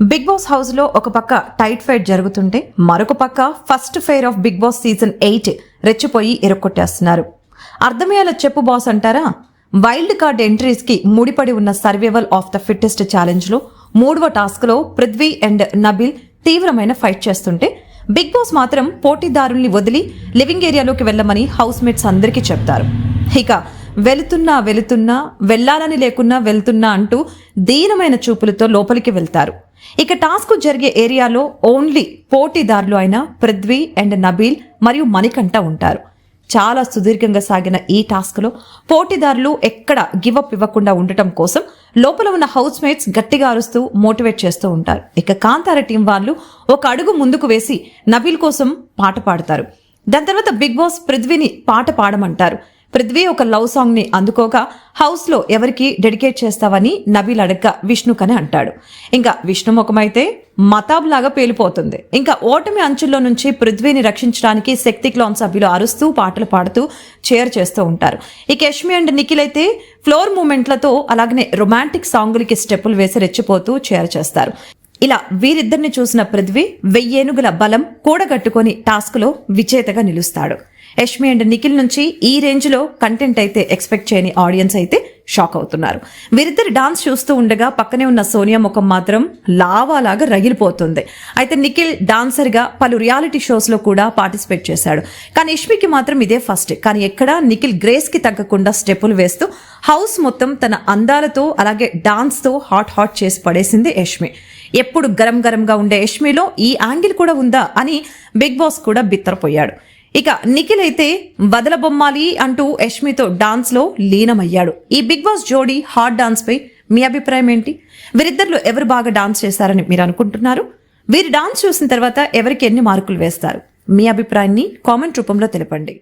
Big boss హౌస్లో ఒక పక్క టైట్ ఫైట్ జరుగుతుంటే మరొక పక్క first fair of Bigg Boss season eight రెచ్చిపోయి ఇరుక్కొట్టేస్తున్నారు. అర్థమయ్యేలా చెప్పు బాస్ అంటారా? వైల్డ్ కార్డ్ ఎంట్రీస్కి ముడిపడి ఉన్న సర్వైవల్ ఆఫ్ ద ఫిట్టెస్ట్ ఛాలెంజ్లో మూడవ టాస్క్లో పృథ్వీ అండ్ నబిల్ తీవ్రమైన ఫైట్ చేస్తుంటే బిగ్ బాస్ మాత్రం పోటీదారుల్ని వదిలి లివింగ్ ఏరియాలోకి వెళ్ళమని హౌస్ మేట్స్ అందరికీ చెప్తారు. ఇక వెళుతున్నా వెళుతున్నా వెళ్ళాలని లేకున్నా వెళ్తున్నా అంటూ దీనమైన చూపులతో లోపలికి వెళ్తారు. ఇక టాస్క్ జరిగే ఏరియాలో ఓన్లీ పోటీదారులు అయిన పృథ్వీ అండ్ నబీల్ మరియు మణికంఠ ఉంటారు. చాలా సుదీర్ఘంగా సాగిన ఈ టాస్క్లో పోటీదారులు ఎక్కడ గివప్ ఇవ్వకుండా ఉండటం కోసం లోపల ఉన్న హౌస్ మేట్స్ గట్టిగా అరుస్తూ మోటివేట్ చేస్తూ ఉంటారు. ఇక కాంతార టీం వాళ్ళు ఒక అడుగు ముందుకు వేసి నబీల్ కోసం పాట పాడతారు. దాని తర్వాత బిగ్ బాస్ పృథ్వీని పాట పాడమంటారు. పృథ్వీ ఒక లవ్ సాంగ్ని అందుకోగా హౌస్లో ఎవరికి డెడికేట్ చేస్తావని నబీల్ అడగ్గా విష్ణుకని అంటాడు. ఇంకా విష్ణు ముఖమైతే మతాబ్ లాగా పేలిపోతుంది. ఇంకా ఓటమి అంచుల్లో నుంచి పృథ్వీని రక్షించడానికి శక్తి క్లాన్ సభ్యులు అరుస్తూ పాటలు పాడుతూ చేర్ చేస్తూ ఉంటారు. ఈ యష్మి అండ్ నిఖిల్ అయితే ఫ్లోర్ మూమెంట్లతో అలాగనే రొమాంటిక్ సాంగులకి స్టెప్పులు వేసి రెచ్చిపోతూ చేర్ చేస్తారు. ఇలా వీరిద్దరిని చూసిన పృథ్వీ వెయ్యేనుగుల బలం కూడగట్టుకొని టాస్క్లో విజేతగా నిలుస్తాడు. యష్మి అండ్ నిఖిల్ నుంచి ఈ రేంజ్లో కంటెంట్ అయితే ఎక్స్పెక్ట్ చేయని ఆడియన్స్ అయితే షాక్ అవుతున్నారు. వీరిద్దరు డాన్స్ చూస్తూ ఉండగా పక్కనే ఉన్న సోనియా ముఖం మాత్రం లావాలాగా రగిలిపోతుంది. అయితే నిఖిల్ డాన్సర్గా పలు రియాలిటీ షోస్లో కూడా పార్టిసిపేట్ చేశాడు. కానీ యష్మికి మాత్రం ఇదే ఫస్ట్. కానీ ఎక్కడ నిఖిల్ గ్రేస్కి తగ్గకుండా స్టెప్పులు వేస్తూ హౌస్ మొత్తం తన అందాలతో అలాగే డాన్స్తో హాట్ హాట్ చేసి పడేసింది యష్మి. ఎప్పుడు గరం గరంగా ఉండే యష్మిలో ఈ యాంగిల్ కూడా ఉందా అని బిగ్ బాస్ కూడా బిత్తరపోయాడు. ఇక నిఖిల్ అయితే వదలబొమ్మాలి అంటూ యష్మితో డాన్స్లో లీనమయ్యాడు. ఈ బిగ్ బాస్ జోడీ హాట్ డాన్స్ పై మీ అభిప్రాయం ఏంటి? వీరిద్దరిలో ఎవరు బాగా డాన్స్ చేశారని మీరు అనుకుంటున్నారు? వీరి డాన్స్ చూసిన తర్వాత ఎవరికి ఎన్ని మార్కులు వేస్తారు? మీ అభిప్రాయాన్ని కామెంట్ రూపంలో తెలపండి.